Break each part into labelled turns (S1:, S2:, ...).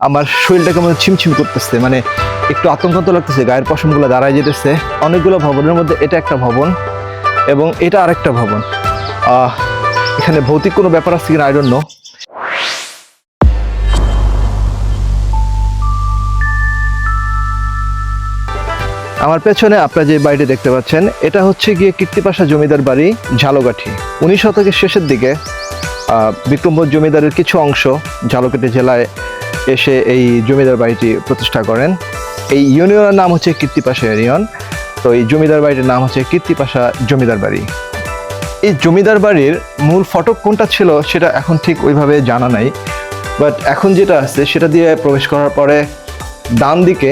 S1: আমার শরীরটা কেমন ছিমছিম করতেছে মানে একটু আতঙ্কান্ত লাগতেছে, গায়ের পশমগুলো দাঁড়ায় যেতেছে। অনেকগুলো ভবনের মধ্যে এটা একটা ভবন এবং এটা আরেকটা ভবন। এখানে ভৌতিক কোনো ব্যাপার আছে কিনা আই নো আমার পেছনে আপনারা যে বাড়িটি দেখতে পাচ্ছেন, এটা হচ্ছে গিয়ে কীর্তিপাশা জমিদার বাড়ি, ঝালকাঠি। উনিশ শতকের শেষের দিকে বিক্রমপুর জমিদারের কিছু অংশ ঝালকাঠি জেলায় এসে এই জমিদার বাড়িটি প্রতিষ্ঠা করেন। এই ইউনিয়নের নাম হচ্ছে কীর্তিপাশা ইউনিয়ন। তো এই জমিদার বাড়িটির নাম হচ্ছে কীর্তিপাশা জমিদার বাড়ি। এই জমিদার বাড়ির মূল ফটক কোনটা ছিল সেটা এখন ঠিক ওইভাবে জানা নাই। বাট এখন যেটা আছে সেটা দিয়ে প্রবেশ করার পরে ডান দিকে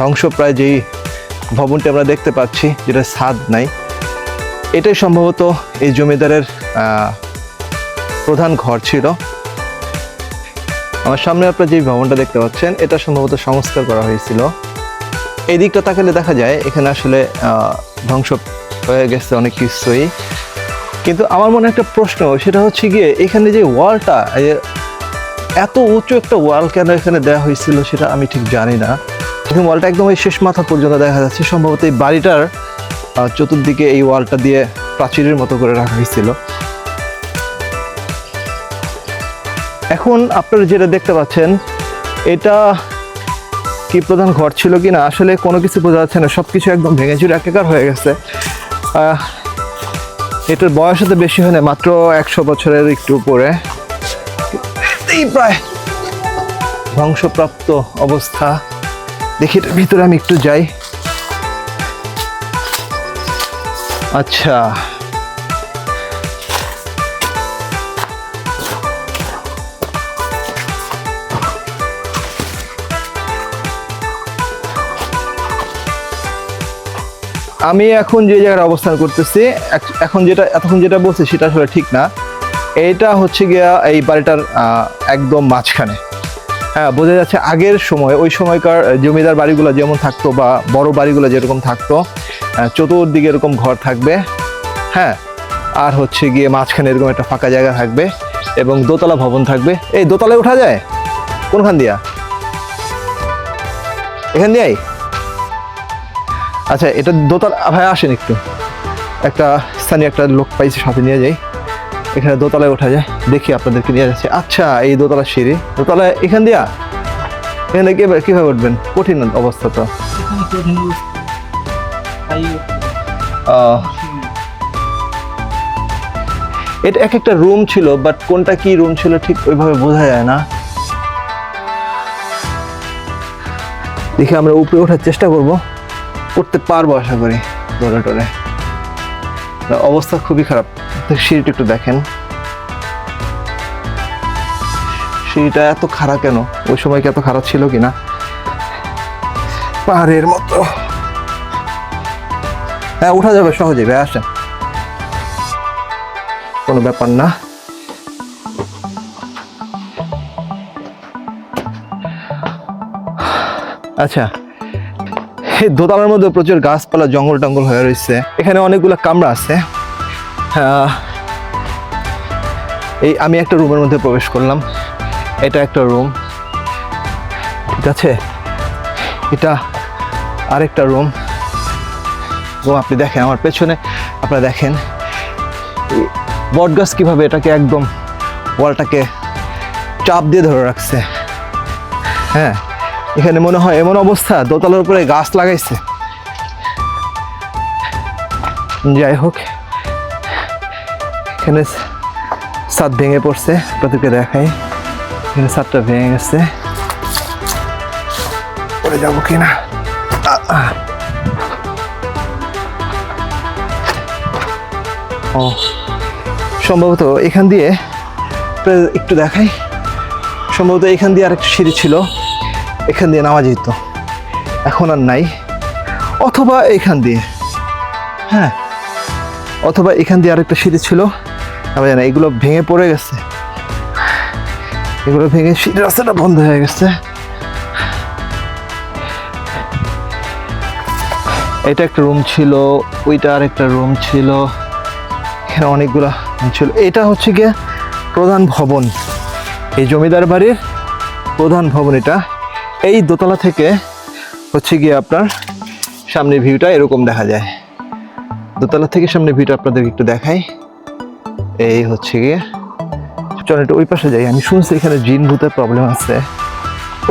S1: ধ্বংসপ্রায় যেই ভবনটি আমরা দেখতে পাচ্ছি, যেটা ছাদ নাই, এটাই সম্ভবত এই জমিদারের প্রধান ঘর ছিল। আমার সামনে আপনারা যে ভবনটা দেখতে পাচ্ছেন, এটা সম্ভবত সংস্কার করা হয়েছিল। এই দিকটা তাকালে দেখা যায়, এখানে আসলে ধ্বংস হয়ে গেছে অনেক কিছুই। কিন্তু আমার মনে একটা প্রশ্ন, সেটা হচ্ছে গিয়ে, এখানে যে ওয়ালটা এত উঁচু একটা ওয়াল কেন এখানে দেওয়া হয়েছিল সেটা আমি ঠিক জানি না। কিন্তু ওয়ালটা একদম ওই শেষ মাথা পর্যন্ত দেখা যাচ্ছে। সম্ভবত এই বাড়িটার চতুর্দিকে এই ওয়ালটা দিয়ে প্রাচীরের মতো করে রাখা হয়েছিল। এখন আপনারা যেটা দেখতে পাচ্ছেন, এটা কি প্রধান ঘর ছিল কি না আসলে কোনো কিছু বোঝা যাচ্ছে না সব কিছু একদম ভেঙে চুরে একাকার হয়ে গেছে। এটার বয়স হতে বেশি হয় না, মাত্র একশো বছরের একটু উপরে। প্রায় ধ্বংসপ্রাপ্ত অবস্থা। দেখি এটার ভিতরে আমি একটু যাই। আচ্ছা। আমি এখন যে জায়গায় অবস্থান করতেছি এখন যেটা এতক্ষণ যেটা বলছি সেটা আসলে ঠিক না। এইটা হচ্ছে গিয়া এই বাড়িটার একদম মাঝখানে। হ্যাঁ বোঝা যাচ্ছে আগের সময়, ওই সময়কার জমিদার বাড়িগুলো যেমন থাকতো বা বড় বাড়িগুলো যেরকম থাকতো চতুর্দিকে এরকম ঘর থাকবে। হ্যাঁ আর হচ্ছে গিয়ে মাঝখানে এরকম একটা ফাঁকা জায়গা থাকবে এবং দোতলা ভবন থাকবে। এই দোতলায় ওঠা যায়? কোনখান দিয়া? এখান দিয়াই? আচ্ছা এটা দোতলা ভাই, আসেন একটু। একটা স্থানীয় একটা লোক পাইছে, সাথে নিয়ে যাই। এখানে দোতলায় ওঠা যায়, দেখি আপনাদেরকে নিয়ে যাচ্ছে। আচ্ছা এই দোতলা সিঁড়ি। দোতলায় এখান দিয়া? এখানে কীভাবে উঠবেন? কঠিন অবস্থা তো। এটা এক একটা রুম ছিল, বাট কোনটা কি রুম ছিল ঠিক ওইভাবে বোঝা যায় না। দেখি আমরা উপরে ওঠার চেষ্টা করব। উঠতে পারব আশা করি ধরে টরে না, অবস্থা খুবই খারাপ। সিঁড়িটা একটু দেখেন। সিঁড়িটা এত খারাপ কেন? ওই সময় কি এত খারাপ ছিল কিনা? পাহাড়ের মতো। হ্যাঁ উঠা যাবে সহজে ভাই আসেন। কোনো ব্যাপার না। আচ্ছা। এই দোতলার মধ্যে প্রচুর গাছপালা, জঙ্গল টঙ্গল হয়ে রয়েছে। এখানে অনেকগুলো কামরা আছে। এই আমি একটা রুমের মধ্যে প্রবেশ করলাম। এটা একটা রুম। ঠিক আছে? এটা আরেকটা রুম। এবং আপনি দেখেন, আমার পেছনে আপনারা দেখেন, এই বটগাছ কীভাবে এটাকে একদম ওয়ালটাকে চাপ দিয়ে ধরে রাখছে। হ্যাঁ? এখানে মনে হয় এমন অবস্থা, দোতলার উপরে গাছ লাগাইছে। যাই হোক, এখানে ছাদ ভেঙে পড়ছে, আপনাদেরকে দেখাই। এখানে ছাদটা ভেঙে গেছে। পড়ে যাব কিনা। ও, সম্ভবত এখান দিয়ে একটু দেখাই। সম্ভবত এখান দিয়ে আরেকটা সিঁড়ি ছিল। এখান দিয়ে নামা যেত এখন আর নাই। অথবা এখান দিয়ে। হ্যাঁ অথবা এখান দিয়ে আরেকটা সিঁড়ি ছিল। আমি জানি এগুলো ভেঙে পড়ে গেছে। এগুলো ভেঙে সিঁড়ি রাস্তাটা বন্ধ হয়ে গেছে। এটা একটা রুম ছিল, ওইটা আরেকটা রুম ছিল। এখানে অনেকগুলো ছিল। এটা হচ্ছে গিয়ে প্রধান ভবন। এই জমিদার বাড়ির প্রধান ভবন এটা। এই দোতলা থেকে হচ্ছে গিয়ে আপনার সামনের ভিউটা এরকম দেখা যায়। দোতলা থেকে সামনে ভিউটা আপনাদের একটু দেখাই। এই হচ্ছে গিয়ে চল একটু ওই পাশে যাই। আমি শুনছি এখানে জিন ভূতের প্রবলেম আছে।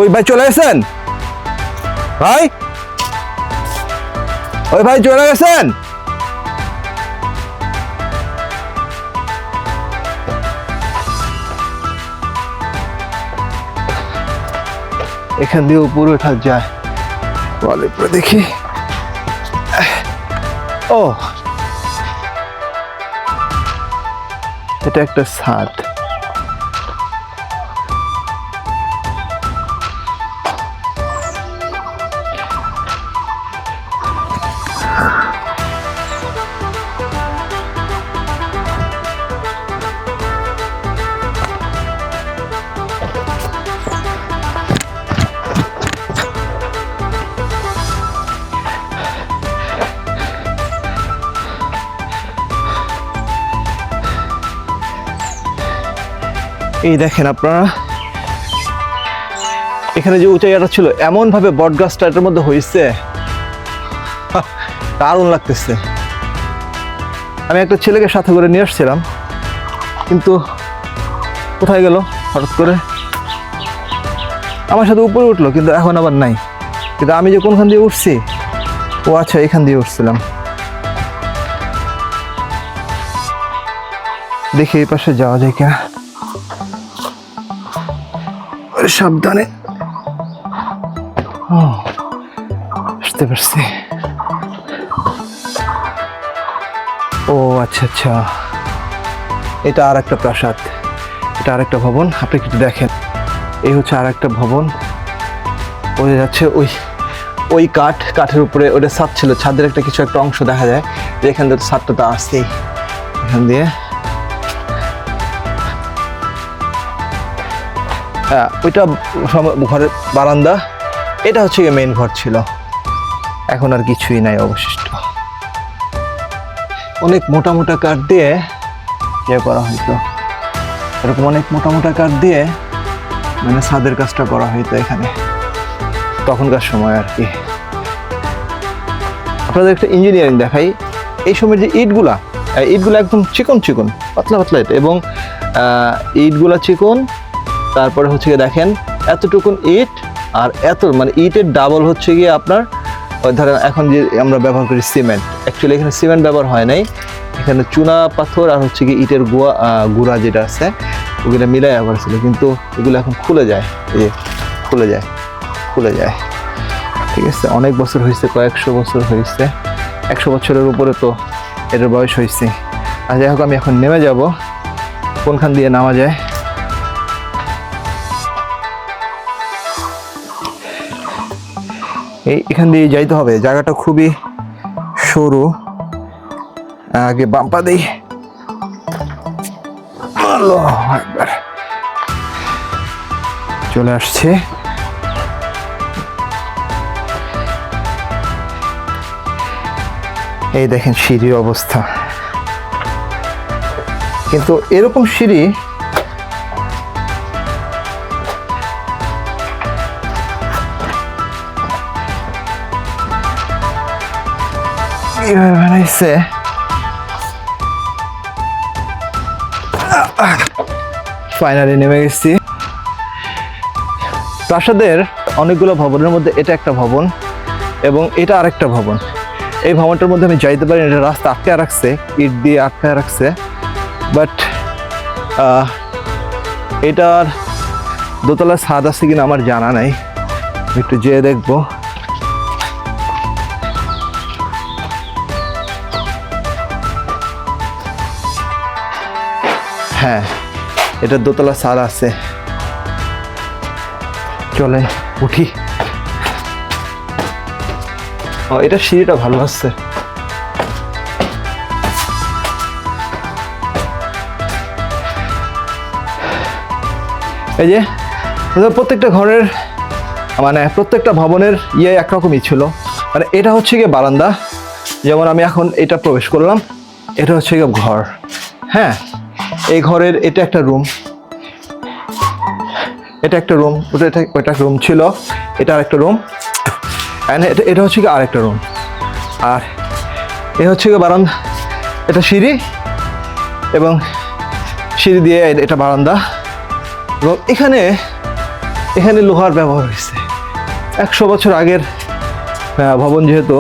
S1: ওই ভাই চলে গেছেন? ভাই? ওই ভাই চলে গেছেন? এখান দিয়ে উপরে ওঠা যায়। বলে উপরে দেখি। ও এটা একটা ছাদ এই দেখেন আপনারা। এখানে যে উঁচাইয়াটা ছিল এমন ভাবে বট গাছটা এটার মধ্যে হয়েছে দারুণ লাগতেছে। আমি একটা ছেলেকে সাথে করে নিয়ে আসছিলাম, কিন্তু কোথায় গেল হঠাৎ করে? আমার সাথে উপরে উঠল, কিন্তু এখন আবার নাই। কিন্তু আমি যে কোনখান দিয়ে উঠছি? ও আচ্ছা এখান দিয়ে উঠছিলাম। দেখি এই পাশে যাওয়া যায় কিনা। সাবধানে। বুঝতে পারছি। ও আচ্ছা আচ্ছা। এটা আর একটা প্রাসাদ। এটা আর একটা ভবন। আপনি কিছু দেখেন। এই হচ্ছে আর একটা ভবন। ওই যাচ্ছে ওই ওই কাঠ, কাঠের উপরে ওটা ছাদ ছিল। ছাদের একটা কিছু একটা অংশ দেখা যায়। যে এখান থেকে ছাদটা তো আসছেই। এখান দিয়ে ওইটা ঘরের বারান্দা। এটা হচ্ছে গিয়ে মেইন ঘর ছিল। এখন আর কিছুই নাই অবশিষ্ট। অনেক মোটা মোটা কাঠ দিয়ে ইয়ে করা হইতো। এরকম অনেক মোটা মোটা কাঠ দিয়ে মানে ছাদের কাজটা করা হইতো এখানে। তখনকার সময় আর কি। আপনাদের একটা ইঞ্জিনিয়ারিং দেখাই। এই সময় যে ইটগুলা ইটগুলা একদম চিকন চিকন, পাতলা পাতলা এবং ইটগুলা চিকন তারপরে হচ্ছে গিয়ে দেখেন, এতটুকুন ইট আর এত মানে ইটের ডাবল হচ্ছে গিয়ে আপনার, ওই ধরেন এখন যে আমরা ব্যবহার করি সিমেন্ট অ্যাকচুয়ালি এখানে সিমেন্ট ব্যবহার হয় নাই। এখানে চুনা পাথর আর হচ্ছে গিয়ে ইটের গুয়া গুঁড়া যেটা আছে, ওগুলো মিলাই ব্যবহার ছিল, কিন্তু এগুলো এখন খুলে যায়, এই খুলে যায় খুলে যায়। ঠিক আছে, অনেক বছর হয়েছে, কয়েকশো বছর হয়েছে। একশো বছরের উপরে তো এটার বয়স হয়েছে। আর যাই হোক, আমি এখন নেমে যাব, কোনখান দিয়ে নামা যায়? এই এখান দিয়ে যাইতে হবে। জায়গাটা খুবই সরু। আগে বাম্পা দেই। চলে আসছে। এই দেখেন সিঁড়ির অবস্থা। কিন্তু এরকম সিঁড়ি ফাইনালি নেমে গেছি। প্রাসাদের অনেকগুলো ভবনের মধ্যে এটা একটা ভবন এবং এটা আরেকটা ভবন। এই ভবনটার মধ্যে আমি যাইতে পারি এটা রাস্তা আটকে রাখছে, ইট দিয়ে আটকে রাখছে। বাট এটার দোতলা ছাদ আছে কিনা আমার জানা নাই। একটু যেয়ে দেখব। হ্যাঁ এটা দোতলা ছাদ আছে। চলে, উঠি। ও, এটা সিঁড়িটা ভালো আছে এই যে প্রত্যেকটা ঘরের মানে প্রত্যেকটা ভবনের ইয়ে একরকমই ছিল। মানে এটা হচ্ছে গিয়ে বারান্দা। যেমন আমি এখন এটা প্রবেশ করলাম, এটা হচ্ছে গিয়ে ঘর। হ্যাঁ এই ঘরের এটা একটা রুম এটা একটা রুম ওটা ওইটা রুম ছিল। এটা আরেকটা রুম অ্যান্ড এটা এটা হচ্ছে কি আরেকটা রুম আর এ হচ্ছে কি বারান্দা, এটা সিঁড়ি এবং সিঁড়ি দিয়ে এটা বারান্দা। এবং এখানে এখানে লোহার ব্যবহার হয়েছে। একশো বছর আগের ভবন যেহেতু,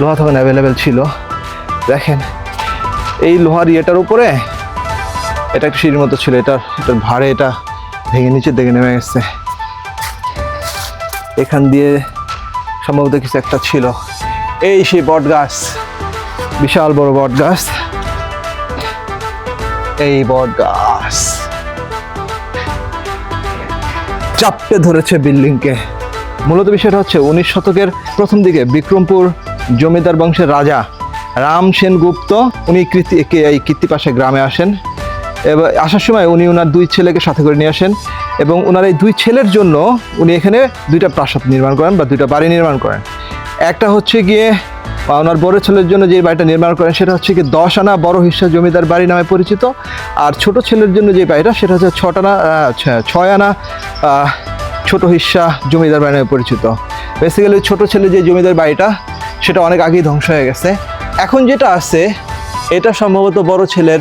S1: লোহা তখন অ্যাভেলেবেল ছিল। দেখেন, এই লোহার ইয়েটার উপরে এটা একটা সিঁড়ির মতো ছিল এটার এটার ভাড়ে এটা ভেঙে নিচে দেখে নেমে গেছে। এখান দিয়ে সম্ভবত কিছু একটা ছিল। এই সেই বট গাছ, বিশাল বড় বট গাছ। এই বট গাছ। চাপটে ধরেছে বিল্ডিংকে। মূলত বিষয়টা হচ্ছে, উনিশ শতকের প্রথম দিকে বিক্রমপুর জমিদার বংশের রাজা রাম সেনগুপ্ত, উনি কৃতি এই কৃত্তিপাশে গ্রামে আসেন। এবং আসার সময় উনি ওনার দুই ছেলেকে সাথে করে নিয়ে আসেন এবং ওনার এই দুই ছেলের জন্য উনি এখানে দুইটা প্রাসাদ নির্মাণ করেন বা দুইটা বাড়ি নির্মাণ করেন। একটা হচ্ছে গিয়ে ওনার বড় ছেলের জন্য যে বাড়িটা নির্মাণ করেন, সেটা হচ্ছে কি দশ আনা বড় হিস্সা জমিদার বাড়ি নামে পরিচিত। আর ছোট ছেলের জন্য যে বাড়িটা, সেটা হচ্ছে ছট আনা ছয় আনা ছোট হিস্সা জমিদার বাড়ি নামে পরিচিত। বেসিক্যালি ছোট ছেলে যে জমিদার বাড়িটা, সেটা অনেক আগেই ধ্বংস হয়ে গেছে। এখন যেটা আছে, এটা সম্ভবত বড় ছেলের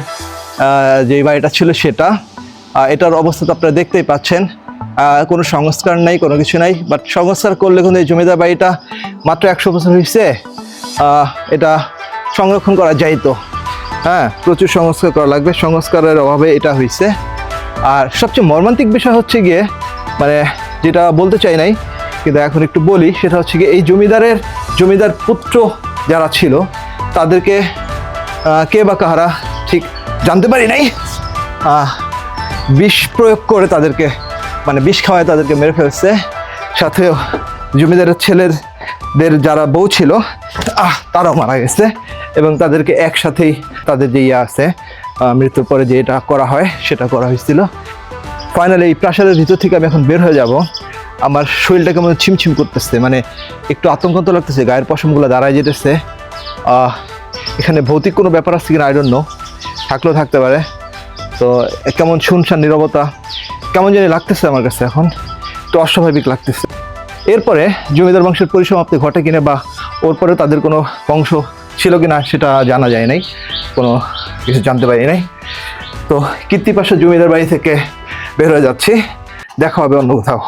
S1: আহ, যে বাড়িটা ছিল সেটা। এটার অবস্থা তো আপনারা দেখতেই পাচ্ছেন। কোনো সংস্কার নাই কোনো কিছু নাই বাট সংস্কার করলে কিন্তু এই জমিদার বাড়িটা মাত্র একশো বছর হয়েছে। এটা সংরক্ষণ করা যাইতো হ্যাঁ প্রচুর সংস্কার করা লাগবে। সংস্কারের অভাবে এটা হয়েছে। আর সবচেয়ে মর্মান্তিক বিষয় হচ্ছে গিয়ে মানে যেটা বলতে চাই নাই কিন্তু এখন একটু বলি সেটা হচ্ছে গিয়ে এই জমিদারের জমিদার পুত্র যারা ছিল তাদেরকে কে বা কাহারা জানতে পারি নাই? বিষ প্রয়োগ করে তাদেরকে মানে বিষ খাওয়ায় তাদেরকে মেরে ফেলছে। সাথে জমিদারের ছেলেদের যারা বউ ছিল, আহ, তারাও মারা গেছে এবং তাদেরকে একসাথেই তাদের যে ইয়ে আছে মৃত্যুর পরে যে এটা করা হয়, সেটা করা হয়েছিল। ফাইনালি এই প্রাসাদের ভিতর থেকে আমি এখন বের হয়ে যাব। আমার শরীরটা কেমন ছিমছিম করতেছে মানে একটু আতঙ্ক তো লাগতেছে, গায়ের পশমগুলো দাঁড়ায় যেতেছে। এখানে ভৌতিক কোনো ব্যাপার আছে কিনা আইডন নো থাকলেও থাকতে পারে। তো কেমন শুনশান, নীরবতা, কেমন জানি লাগতেছে আমার কাছে এখন। একটু অস্বাভাবিক লাগতেছে। এরপরে জমিদার বংশের পরিসমাপ্তি ঘটে কিনা বা ওর পরে তাদের কোনো বংশ ছিল কি না সেটা জানা যায় নাই। কোনো কিছু জানতে পারি নাই। তো কীর্তিপাশা জমিদার বাড়ি থেকে বের হয়ে যাচ্ছি। দেখা হবে অন্য কোথাও।